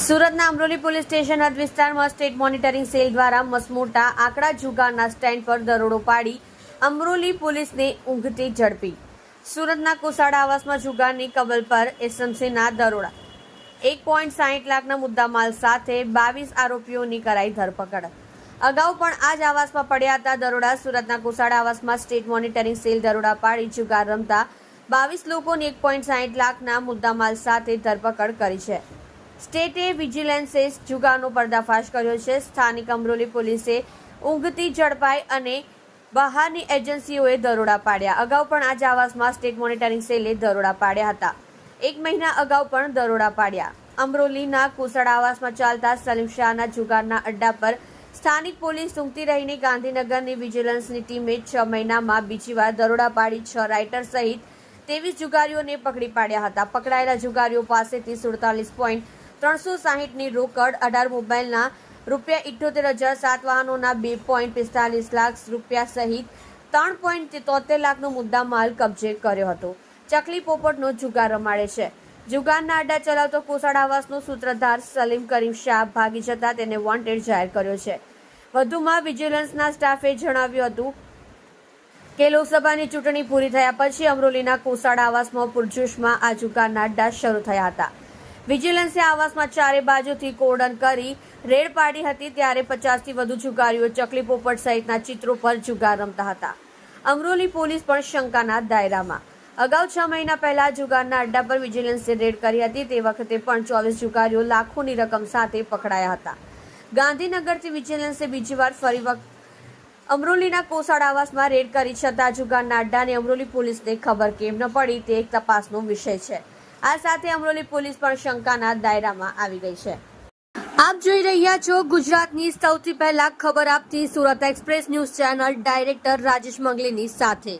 સુરતના Amroli police station હદ વિસ્તારમાં સ્ટેટ મોનિટરિંગ સેલ દ્વારા મસમોટા આંકડા જુગારના સ્ટેન્ડ પર દરોડો પાડી અમરોલી પોલીસને ઊંઘતી ઝડપી. સુરતના કુસાડા આવાસમાં જુગારની કબલ પર એસએમસીના દરોડા. એક પોઈન્ટ સાહીઠ લાખના મુદ્દામાલ સાથે બાવીસ આરોપીઓની કરાઈ ધરપકડ. અગાઉ પણ આ જ આવાસમાં પડ્યા હતા દરોડા. સુરતના કુસાડા આવાસમાં સ્ટેટ મોનિટરિંગ સેલ દરોડા પાડી જુગાર રમતા બાવીસ લોકોની એક પોઈન્ટ સાહીઠ લાખના મુદ્દામાલ સાથે ધરપકડ કરી છે. સ્ટેટે વિજિલન્સે જુગારનો પર્દાફાશ કર્યો છે. સ્થાનિક અમરોલી પોલીસે ઊંઘતી ઝડપાઈ અને બહારની એજન્સીઓએ દરોડા પાડ્યા. અગાઉ પણ આ આવાસમાં સ્ટેટ મોનિટરિંગ સેલે દરોડા પાડ્યા હતા. એક મહિના અગાઉ પણ દરોડા પાડ્યા. અમરોલીના કુસળ આવાસમાં ચાલતા સલીમ શાહના જુગારના અડ્ડા પર સ્થાનિક પોલીસ ઊંઘતી રહીને ગાંધીનગરની વિજિલન્સની ટીમે છ મહિનામાં બીજી વાર દરોડા પાડી છ રાઇટર સહિત ત્રેવીસ જુગારીઓને પકડી પાડ્યા હતા. પકડાયેલા જુગારીઓ પાસેથી સુડતાલીસ પોઈન્ટ ત્રણસો સાહીઠની રોકડ, અઢાર મોબાઈલના રૂપિયા ઇઠ્યોતેર હજાર, સાત વાહનોના બે પોઈન્ટ પિસ્તાલીસ લાખ રૂપિયા સહિત ત્રણ પોઈન્ટ તોતેર લાખનો મુદ્દા માલ કબજે કર્યો હતો. ચકલી પોપટનો જુગાર રમાડે છે. જુગારના અડ્ડા ચલાવતો કોસાડ આવાસનો સૂત્રધાર સલીમ કરીમ શાહ ભાગી જતા તેને વોન્ટેડ જાહેર કર્યો છે. વધુમાં વિજિલન્સના સ્ટાફે જણાવ્યું હતું કે, લોકસભાની ચૂંટણી પૂરી થયા પછી અમરોલીના કોસાડ આવાસમાં પુરજોશમાં આ જુગારના અડ્ડા શરૂ થયા હતા. વિજિલન્સે આવાસમાં ચારે બાજુથી કોર્ડન કરી રેડ પાડી હતી, ત્યારે પચાસથી વધુ જુગારીઓ ચકલી પોપટ સહિતના ચિત્રો પર જુગાર રમતા હતા. અમરોલી પોલીસ પણ શંકાના દાયરામાં. અગાઉ છ મહિના પહેલા જુગારના અડ્ડા પર વિજિલન્સે રેડ કરી હતી, તે વખતે પણ ચોવીસ જુગારીઓ લાખોની રકમ સાથે પકડાયા હતા. ગાંધીનગરથી વિજિલન્સે બીજી વાર ફરી વખત અમરોલીના કોસાડ આવાસમાં રેડ કરી, છતાં જુગારના અડ્ડાને અમરોલી પોલીસને ખબર કેમ ન પડી, તે એક તપાસનો વિષય છે. આ સાથે અમરોલી પોલીસ પણ શંકાના દાયરામાં આવી ગઈ છે. આપ જોઈ રહ્યા છો ગુજરાતની સૌથી પહેલા ખબર આપતી Surat express news channel director Rajesh મંગલીની સાથે.